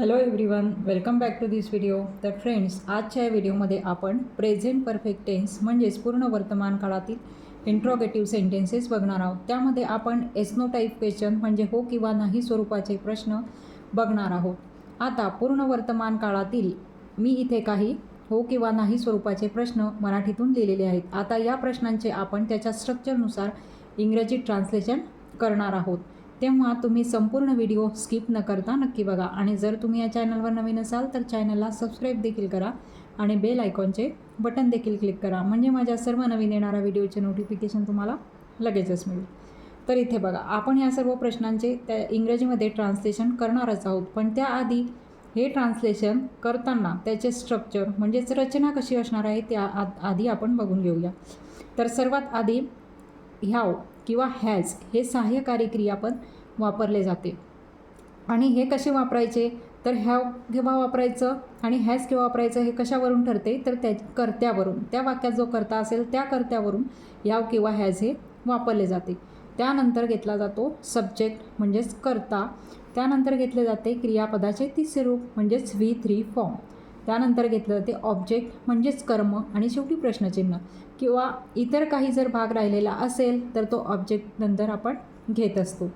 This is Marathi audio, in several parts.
Hello everyone welcome back to this video तर फ्रेंड्स आजच्या या व्हिडिओमध्ये आपण प्रेझेंट परफेक्ट टेन्स म्हणजेच पूर्ण वर्तमान काळातील इंट्रोगेटिव्ह सेंटेन्सेस बघणार आहोत. त्यामध्ये आपण एस्नो टाईप क्वेश्चन म्हणजे हो किंवा नाही स्वरूपाचे प्रश्न बघणार आहोत. आता पूर्ण वर्तमान काळातील मी इथे काही हो किंवा नाही स्वरूपाचे प्रश्न मराठीतून लिहिलेले आहेत. आता या प्रश्नांचे आपण त्याच्या स्ट्रक्चरनुसार इंग्रजी ट्रान्सलेशन करणार आहोत. तेव्हा तुम्ही संपूर्ण व्हिडिओ स्किप न करता नक्की बघा. आणि जर तुम्ही या चॅनलवर नवीन असाल तर चॅनलला सबस्क्राईब देखील करा आणि बेल आयकॉनचे बटन देखील क्लिक करा. म्हणजे माझ्या सर्व नवीन येणाऱ्या व्हिडिओचे नोटिफिकेशन तुम्हाला लगेचच मिळेल. तर इथे बघा आपण या सर्व प्रश्नांचे त्या इंग्रजीमध्ये ट्रान्सलेशन करणारच आहोत. पण त्याआधी हे ट्रान्सलेशन करताना त्याचे स्ट्रक्चर म्हणजेच रचना कशी असणार आहे त्या आ आधी आपण बघून घेऊया. तर सर्वात आधी ह्याव किंवा हॅज हे सहाय्यकारी क्रियापद वापरले जाते. आणि हे कसे वापरायचे? तर हॅव केव्हा वापरायचं आणि हॅज केव्हा वापरायचं हे कशावरून ठरते? तर त्या कर्त्यावरून. त्या वाक्यात जो कर्ता असेल त्या कर्त्यावरून याव किंवा हॅज हे वापरले जाते. त्यानंतर घेतला जातो सब्जेक्ट म्हणजेच कर्ता. त्यानंतर घेतले जाते क्रियापदाचे तिसरे रूप म्हणजेच व्ही थ्री फॉर्म त्यानंतर घेतलं जाते ऑब्जेक्ट म्हणजेच कर्म आणि शेवटी प्रश्नचिन्ह. किंवा इतर काही जर भाग राहिलेला असेल तर तो ऑब्जेक्ट नंतर आपण घेत असतो.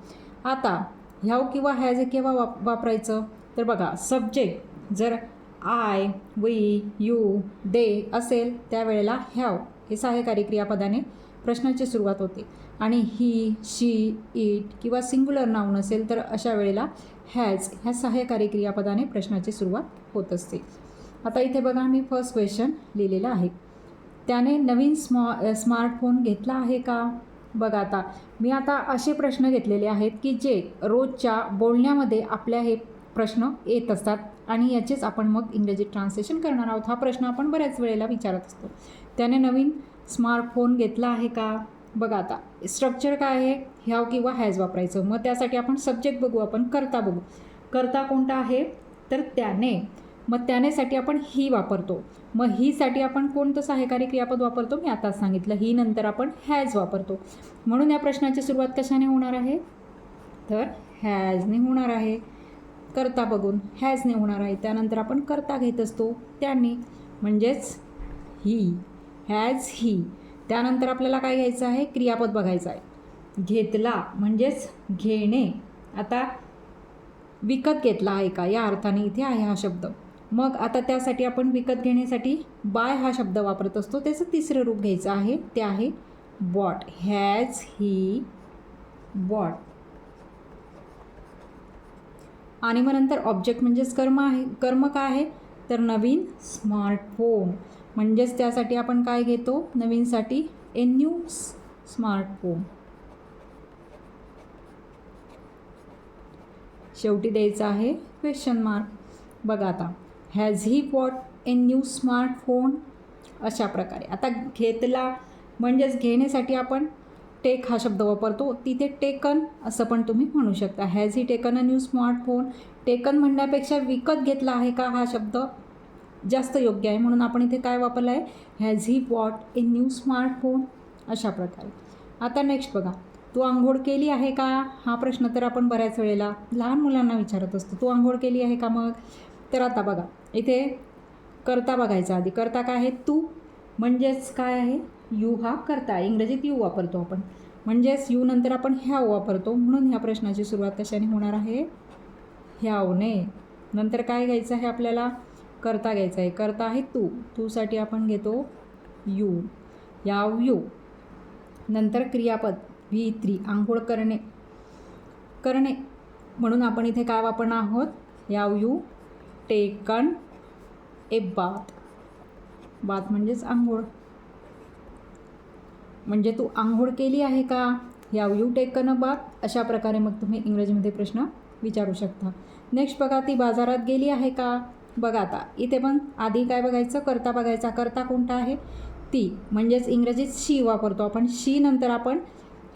आता ह्याव किंवा हॅज केव्हा वाप वापरायचं? तर बघा सब्जेक्ट जर आय वी यू दे असेल त्यावेळेला ह्याव हे सहाय्यकारी क्रियापदाने प्रश्नाची सुरुवात होते. आणि ही शी इट किंवा सिंग्युलर नाव नसेल तर अशा वेळेला हॅज ह्या सहाय्यकारी क्रियापदाने प्रश्नाची सुरुवात होत असते. आता इथे बघा मी फर्स्ट क्वेश्चन लिहिलेलं आहे. त्याने नवीन स्मॉ स्मार्टफोन घेतला आहे का? बघा आता मी आता असे प्रश्न घेतलेले आहेत की जे रोजच्या बोलण्यामध्ये आपल्या हे प्रश्न येत असतात आणि याचेच आपण मग इंग्रजी ट्रान्सलेशन करणार आहोत. हा प्रश्न आपण बऱ्याच वेळेला विचारत असतो. त्याने नवीन स्मार्टफोन घेतला आहे का? बघा आता स्ट्रक्चर काय आहे? ह्याव किंवा हॅज वापरायचं. मग त्यासाठी आपण सब्जेक्ट बघू आपण करता बघू. करता कोणता आहे? तर त्याने मग त्यानेसाठी आपण ही वापरतो. मग हीसाठी आपण कोणतं सहाय्यकारी क्रियापद वापरतो? मी आताच सांगितलं. ही नंतर आपण हॅज वापरतो. म्हणून या प्रश्नाची सुरुवात कशाने होणार आहे? तर हॅजने होणार आहे. करता बघून. हॅजने होणार आहे. त्यानंतर आपण करता घेत असतो. त्याने. म्हणजेच ही हॅज ही त्यानंतर आपल्याला काय घ्यायचं आहे? क्रियापद बघायचं आहे. घेतला म्हणजेच घेणे. आता विकत घेतला आहे का? या अर्थाने इथे आहे हा शब्द. मग आता त्यासाठी आपण विकत घेण्यासाठी बाय हा शब्द वापरत असतो. त्याचं तिसरं रूप घ्यायचं आहे. ते आहे बॉट. Has he bought. आणि मग नंतर ऑब्जेक्ट म्हणजेच कर्म आहे. कर्म काय आहे? तर नवीन स्मार्टफोन. म्हणजेच त्यासाठी आपण काय घेतो? नवीनसाठी ए न्यू स्मार्टफोन शेवटी द्यायचं आहे क्वेश्चन मार्क बघा आता. Has he bought a new smartphone अशा प्रकारे. आता घेतला म्हणजेच घेण्यासाठी आपण टेक हा शब्द वापरतो. तिथे टेकन असं पण तुम्ही म्हणू शकता. Has he taken a new smartphone taken म्हणण्यापेक्षा विकत घेतला आहे का हा शब्द? जास्त योग्य आहे. म्हणून आपण इथे काय वापरलं आहे has he bought a new smartphone अशा प्रकारे. आता नेक्स्ट बघा. तू आंघोळ केली आहे का? हा प्रश्न तर आपण बऱ्याच वेळेला लहान मुलांना विचारत असतो. तू आंघोळ केली आहे का मग? तर आता बघा. इथे करता बघायचा आधी. करता काय आहे? तू. म्हणजेच काय आहे? यू हा करता. इंग्रजीत यू वापरतो आपण. म्हणजेच यू नंतर आपण ह्याव वापरतो. म्हणून ह्या प्रश्नाची सुरुवात कशाने होणार आहे? ह्यावने. नंतर काय घ्यायचं आहे आपल्याला? करता घ्यायचं आहे. करता आहे तू. तूसाठी आपण घेतो यू. याव यू. नंतर क्रियापद. व्ही त्री. आंघोळ करणे. करणे. म्हणून आपण इथे काय वापरणार आहोत? याव यू. टेकन. ए बात. बात म्हणजेच आंघोळ. म्हणजे तू आंघोळ केली आहे का? याव यू टेकन अ बात. अशा प्रकारे मग तुम्ही इंग्रजीमध्ये प्रश्न विचारू शकता. नेक्स्ट बघा ती बाजारात गेली आहे का? बघा आता इथे पण आधी काय बघायचं? करता बघायचा. करता कोणता आहे? ती. म्हणजेच इंग्रजीत शी वापरतो आपण. शी नंतर आपण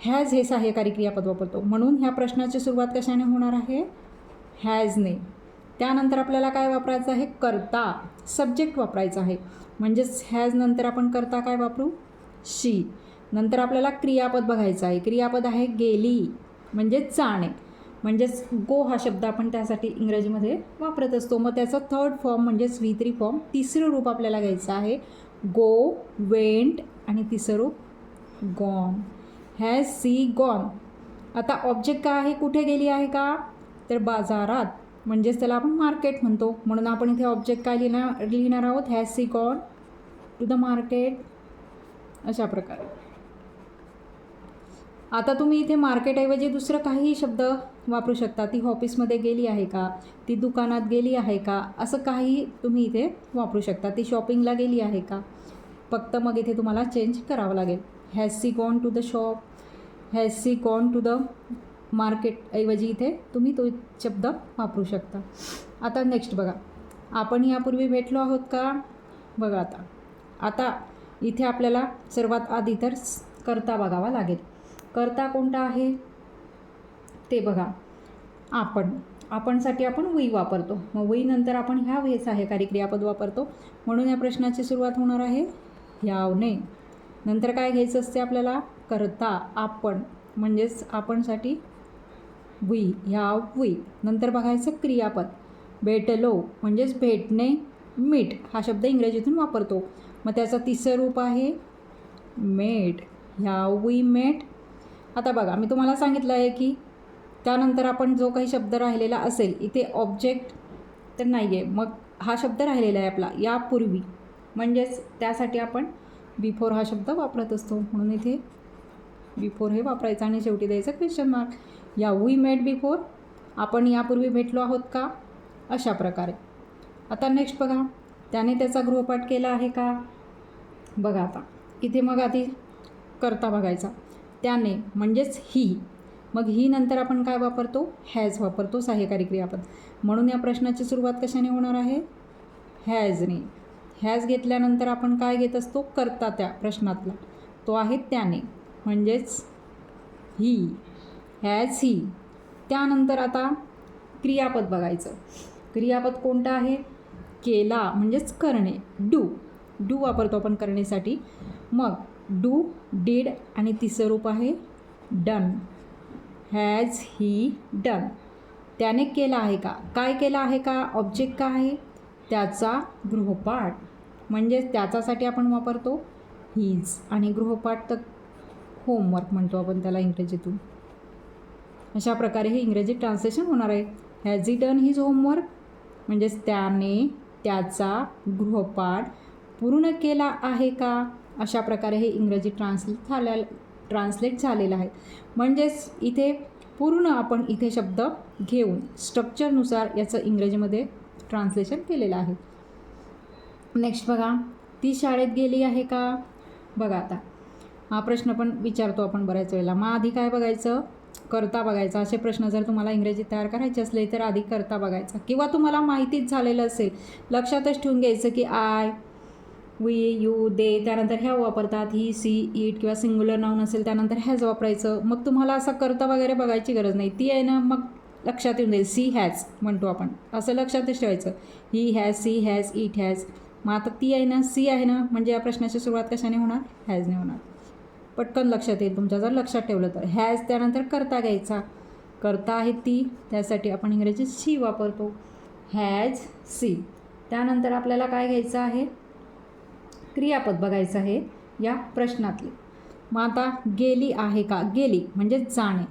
हॅज हे सहाय्यकारी क्रियापद वापरतो. म्हणून ह्या प्रश्नाची सुरुवात कशाने होणार आहे? हॅजने त्यानंतर आपल्याला काय वापरायचं आहे? करता. सब्जेक्ट वापरायचा आहे. म्हणजेच हॅज नंतर आपण करता काय वापरू? शी नंतर आपल्याला क्रियापद बघायचं आहे. क्रियापद आहे गेली. म्हणजे जाणे. म्हणजेच गो हा शब्द आपण त्यासाठी इंग्रजीमध्ये वापरत असतो. मग त्याचा थर्ड फॉर्म म्हणजेच व्ही थ्री फॉर्म तिसरं रूप आपल्याला घ्यायचं आहे. गो वेंट आणि तिसरं रूप गॉन हॅज सी गॉन आता ऑब्जेक्ट काय आहे? कुठे गेली आहे का? तर बाजारात. म्हणजेच त्याला आपण मार्केट म्हणतो. म्हणून आपण इथे ऑब्जेक्ट काय लिहिणार लिहिणार आहोत? Has she gone to the market अशा प्रकारे. आता तुम्ही इथे मार्केटऐवजी दुसरं काहीही शब्द वापरू शकता. ती ऑफिसमध्ये गेली आहे का? ती दुकानात गेली आहे का? असं काही तुम्ही इथे वापरू शकता. ती शॉपिंगला गेली आहे का? फक्त मग इथे तुम्हाला चेंज करावं लागेल. Has she gone to the shop has she gone to the मार्केटऐवजी इथे तुम्ही तो शब्द वापरू शकता. आता नेक्स्ट बघा. आपण यापूर्वी भेटलो आहोत का? बघा आता. आता इथे आपल्याला सर्वात आधी तर करता बघावा लागेल. करता कोणता आहे? ते बघा. आपण. आपणसाठी आपण वही वापरतो. मग वईनंतर आपण ह्या हे सहाय्यकारी क्रियापद वापरतो. म्हणून या प्रश्नाची सुरुवात होणार आहे. ह्यावने नंतर काय घ्यायचं असते आपल्याला? करता आपण. म्हणजेच आपणसाठी वी ह्या वी. नंतर बघायचं क्रियापद. भेटलो म्हणजेच भेटणे मीट हा शब्द इंग्रजीतून वापरतो. मग त्याचं तिसरं रूप आहे मेट ह्या वी मेट आता बघा मी तुम्हाला सांगितलं आहे की त्यानंतर आपण जो काही शब्द राहिलेला असेल इथे ऑब्जेक्ट तर नाही आहे मग हा शब्द राहिलेला आहे आपला यापूर्वी. म्हणजेच त्यासाठी आपण बिफोर हा शब्द वापरत असतो. म्हणून इथे बिफोर हे वापरायचं आणि शेवटी द्यायचं क्वेश्चन मार्क या वी मेट बिफोर आपण यापूर्वी भेटलो आहोत का? अशा प्रकारे. आता नेक्स्ट बघा त्याने त्याचा गृहपाठ केला आहे का? बघा आता. इथे मग आधी करता बघायचा. त्याने म्हणजेच ही मग ही नंतर आपण काय वापरतो? हॅज वापरतो सहाय्यकारी क्रियापद. म्हणून या प्रश्नाची सुरुवात कशाने होणार आहे? हॅजने हॅज घेतल्यानंतर आपण काय घेत असतो? करता त्या प्रश्नातला. तो आहे त्याने. म्हणजेच ही हॅज ही. त्यानंतर आता क्रियापद बघायचं. क्रियापद कोणतं आहे? केला म्हणजेच करणे. डू. डू वापरतो आपण करण्यासाठी मग डू डीड आणि तिसरं रूप आहे डन. Has he done. त्याने केला आहे का? काय केलं आहे का? ऑब्जेक्ट का आहे? त्याचा गृहपाठ. म्हणजेच त्याच्यासाठी आपण वापरतो हीज आणि गृहपाठ तर होमवर्क म्हणतो आपण त्याला इंग्रजीतून. अशा प्रकारे हे इंग्रजी ट्रान्सलेशन होणार आहे. Has he done his homework म्हणजेच त्याने त्याचा गृहपाठ पूर्ण केला आहे का? अशा प्रकारे हे इंग्रजी ट्रान्सलेट झाल्या ट्रान्सलेट झालेलं आहे. म्हणजेच इथे पूर्ण आपण इथे शब्द घेऊन स्ट्रक्चरनुसार याचं इंग्रजीमध्ये ट्रान्सलेशन केलेलं आहे. नेक्स्ट बघा ती शाळेत गेली आहे का? बघा आता. हा प्रश्न पण विचारतो आपण बऱ्याच वेळेला. मग आधी काय बघायचं? करता बघायचा असे प्रश्न जर तुम्हाला इंग्रजीत तयार करायचे असले तर आधी करता बघायचा. किंवा तुम्हाला माहितीच झालेलं असेल लक्षातच ठेवून घ्यायचं की आय वी यू दे त्यानंतर ह्या वापरतात ही सी इट किंवा सिंग्युलर नाऊन असेल त्यानंतर हॅज वापरायचं. मग तुम्हाला असं करता वगैरे बघायची गरज नाही. ती आहे ना मग लक्षात येऊन जाईल सी हॅज म्हणतो आपण. असं लक्षातच ठेवायचं. He has she has it has मग आता ती आहे ना सी आहे ना म्हणजे या प्रश्नाची सुरुवात कशाने होणार? हॅजने होणार. पटकन लक्षात येईल तुमच्या जर लक्षात ठेवलं तर. हॅज त्यानंतर करता घ्यायचा. करता आहे ती त्यासाठी आपण इंग्रजीत शी वापरतो. हॅज सी त्यानंतर आपल्याला काय घ्यायचं आहे? क्रियापद बघायचं आहे या प्रश्नातले. मग आता गेली आहे का? गेली म्हणजे जाणे.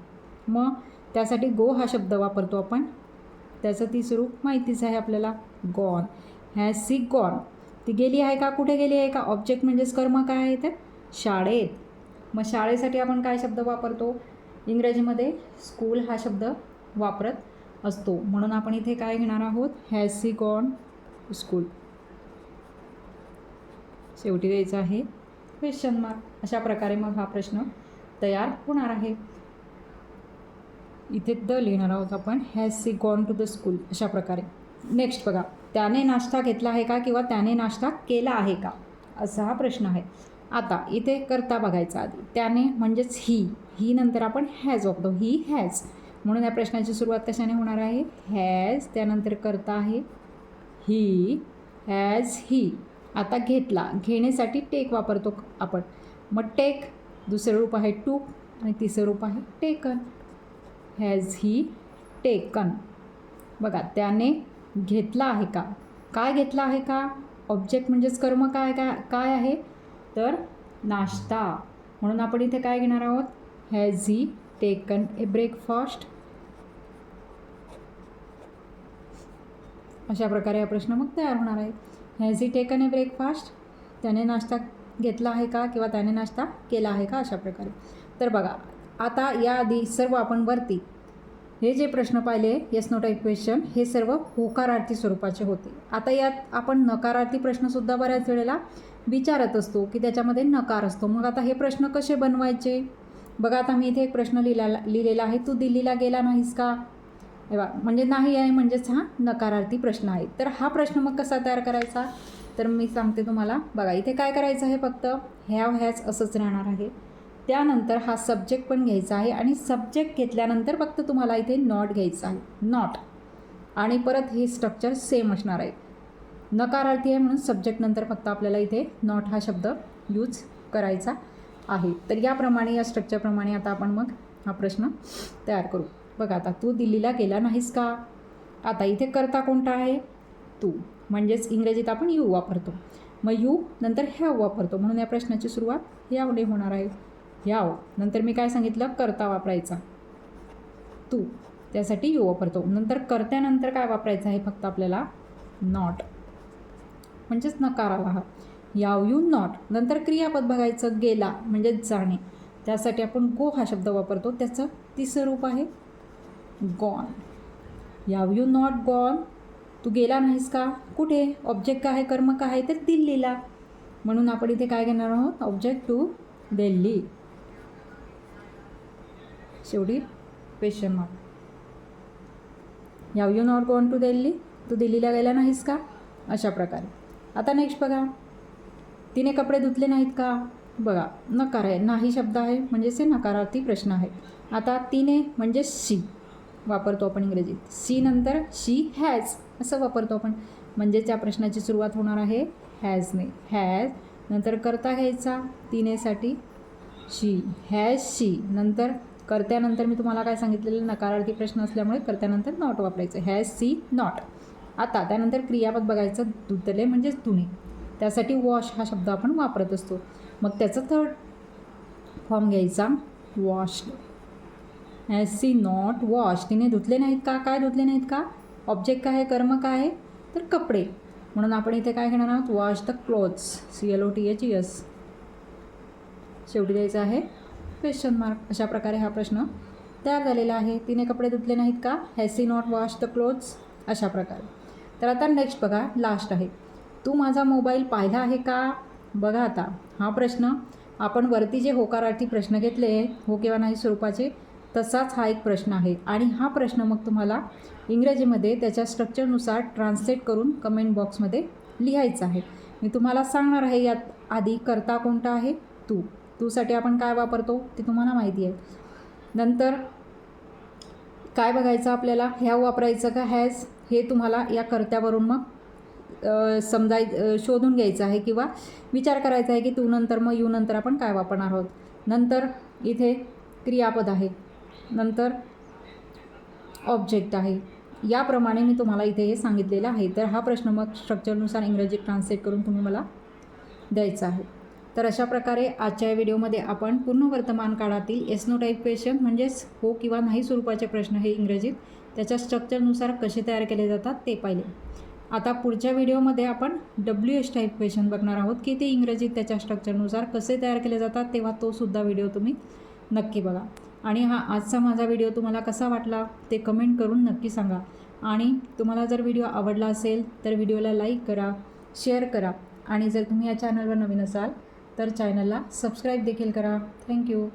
मग त्यासाठी गो हा शब्द वापरतो आपण. त्याचं ती स्वरूप माहितीच आहे आपल्याला गॉन हॅज सी गॉन ती गेली आहे का? कुठे गेली आहे का? ऑब्जेक्ट म्हणजेच कर्म काय आहे तर शाळेत. मग शाळेसाठी आपण काय शब्द वापरतो? इंग्रजीमध्ये स्कूल हा शब्द वापरत असतो. म्हणून आपण इथे काय घेणार आहोत? हॅज सी गॉन स्कूल शेवटी द्यायचं आहे. क्वेश्चन मार्क अशा प्रकारे मग हा प्रश्न तयार होणार आहे. इथे द लिहिणार आहोत आपण. Has she gone to the school अशा प्रकारे. नेक्स्ट बघा. त्याने नाश्ता घेतला आहे का किंवा त्याने नाश्ता केला आहे का? असा हा प्रश्न आहे. आता इथे करता बघायचा आधी. त्याने म्हणजेच ही ही नंतर आपण हॅज वापरतो. ही हॅज म्हणून या प्रश्नाची सुरुवात कशाने होणार आहे? हॅज त्यानंतर करता आहे. ही हॅज ही आता घेतला. घेण्यासाठी टेक वापरतो आपण. मग टेक दुसरं रूप आहे टू आणि तिसरं रूप आहे टेकन हॅज ही टेकन बघा त्याने घेतला आहे का? काय घेतला आहे का? ऑब्जेक्ट म्हणजेच कर्म काय काय काय आहे? तर नाश्ता. म्हणून आपण इथे काय घेणार आहोत? Has he taken a breakfast अशा प्रकारे हा प्रश्न मग तयार होणार आहे. Has he taken a breakfast त्याने नाश्ता घेतला आहे का किंवा त्याने नाश्ता केला आहे का? अशा प्रकारे. तर बघा आता या आधी सर्व आपण वरती हे जे प्रश्न पाहिले येस नो टाईप क्वेश्चन हे सर्व होकारार्थी स्वरूपाचे होते. आता यात आपण नकारार्थी प्रश्नसुद्धा बऱ्याच वेळेला विचारत असतो की त्याच्यामध्ये नकार असतो. मग आता हे प्रश्न कसे बनवायचे? बघा आता मी इथे एक प्रश्न लिहिला लिहिलेला आहे. तू दिल्लीला गेला नाहीस का? बा म्हणजे नाही आहे म्हणजेच हा नकारार्थी प्रश्न आहे. तर हा प्रश्न मग कसा तयार करायचा? तर मी सांगते तुम्हाला. बघा इथे काय करायचं आहे फक्त? हॅव हॅज असंच राहणार आहे. त्यानंतर हा सब्जेक्ट पण घ्यायचा आहे आणि सब्जेक्ट घेतल्यानंतर फक्त तुम्हाला इथे नॉट घ्यायचं आहे. नॉट आणि परत हे स्ट्रक्चर सेम असणार आहे. नकारार्थी आहे म्हणून सब्जेक्ट नंतर फक्त आपल्याला इथे नॉट हा शब्द यूज करायचा आहे. तर याप्रमाणे या स्ट्रक्चरप्रमाणे आता आपण मग हा प्रश्न तयार करू. बघा आता तू दिल्लीला गेला नाहीस का? आता इथे करता कोणता आहे? तू. म्हणजेच इंग्रजीत आपण यू वापरतो. मग यू नंतर ह्याव वापरतो. म्हणून या प्रश्नाची सुरुवात यावडे होणार आहे. ह्याव नंतर मी काय सांगितलं? करता वापरायचा. तू. त्यासाठी यू वापरतो. नंतर करत्यानंतर काय वापरायचं आहे? फक्त आपल्याला नॉट म्हणजेच नकार आला हा याव यू नॉट नंतर क्रियापद बघायचं गेला म्हणजेच जाणे. त्यासाठी आपण गो हा शब्द वापरतो. त्याचं तिसरं रूप आहे गॉन याव यू नॉट गॉन तू गेला नाहीस का? कुठे? ऑब्जेक्ट काय कर्म काय? आहे तर दिल्लीला. म्हणून आपण इथे काय घेणार आहोत? Object to Delhi. शेवटी question mark have you not gone to Delhi? तू दिल्लीला गेला नाहीस का? अशा प्रकारे. आता नेक्स्ट बघा. तिने कपडे धुतले नाहीत का? बघा नकार आहे. नाही शब्द आहे म्हणजेच हे नकारार्थी प्रश्न आहे. आता तिने म्हणजे शी वापरतो आपण इंग्रजीत. सी नंतर शी हॅज असं वापरतो आपण. म्हणजे त्या प्रश्नाची सुरुवात होणार आहे हॅजने हॅज नंतर करता घ्यायचा तिनेसाठी. शी हॅज शी नंतर करत्यानंतर मी तुम्हाला काय सांगितलेलं? नकारार्थी प्रश्न असल्यामुळे करत्यानंतर नॉट वापरायचं. हॅज सी नॉट आता त्यानंतर क्रियापद बघायचं धुतले म्हणजेच धुणे. त्यासाठी वॉश हा शब्द आपण वापरत असतो. मग त्याचा थर्ड फॉर्म घ्यायचा. Washed has she not wash तिने धुतले नाहीत का? काय धुतले नाहीत का? ऑब्जेक्ट काय आहे? कर्म काय आहे? तर कपडे. म्हणून आपण इथे काय घेणार आहोत? Wash the clothes C L O T H yes शेवटी द्यायचं आहे. क्वेश्चन मार्क अशा प्रकारे हा प्रश्न तयार झालेला आहे. तिने कपडे धुतले नाहीत का? Has she not wash the clothes अशा प्रकारे. तर आता नेक्स्ट बघा लास्ट आहे. तू माझा मोबाईल पाहिला आहे का? बघा आता. हा प्रश्न. आपण वरती जे होकारार्थी प्रश्न घेतले हो किंवा नाही स्वरूपाचे तसाच हा एक प्रश्न आहे. आणि हा प्रश्न मग तुम्हाला इंग्रजीमध्ये त्याच्या स्ट्रक्चरनुसार ट्रान्सलेट करून कमेंट बॉक्समध्ये लिहायचं आहे. मी तुम्हाला सांगणार आहे यात आधी करता कोणता आहे? तू. तूसाठी आपण काय वापरतो? ते तुम्हाला माहिती आहे. नंतर काय बघायचं आपल्याला? ह्या वापरायचं का? हॅज हे तुम्हाला या कर्त्यावरून मग समजाय शोधून घ्यायचं आहे किंवा विचार करायचा आहे की तू नंतर मग यू नंतर आपण काय वापरणार आहोत. नंतर इथे क्रियापद आहे. नंतर ऑब्जेक्ट आहे. याप्रमाणे मी तुम्हाला इथे हे सांगितलेलं आहे. तर हा प्रश्न मग स्ट्रक्चरनुसार इंग्रजीत ट्रान्सलेट करून तुम्ही मला द्यायचा आहे. तर अशा प्रकारे आजच्या या व्हिडिओमध्ये आपण पूर्ण वर्तमान काळातील एसनो टाईप क्वेश्चन म्हणजेच हो किंवा नाही स्वरूपाचे प्रश्न हे इंग्रजीत त्याच्या स्ट्रक्चरनुसार कसे तयार केले जातात ते पाहिले. आता पुढच्या व्हिडिओमध्ये आपण डब्ल्यू एस टाईप क्वेश्चन बघणार आहोत की ते इंग्रजीत त्याच्या स्ट्रक्चरनुसार कसे तयार केले जातात तेव्हा तो सुद्धा व्हिडिओ तुम्ही नक्की बघा. आणि हा आजचा माझा व्हिडिओ तुम्हाला कसा वाटला ते कमेंट करून नक्की सांगा. आणि तुम्हाला जर व्हिडिओ आवडला असेल तर व्हिडिओला लाईक करा शेअर करा. आणि जर तुम्ही या चॅनलवर नवीन असाल तर चॅनलला सबस्क्राईब देखील करा. थँक्यू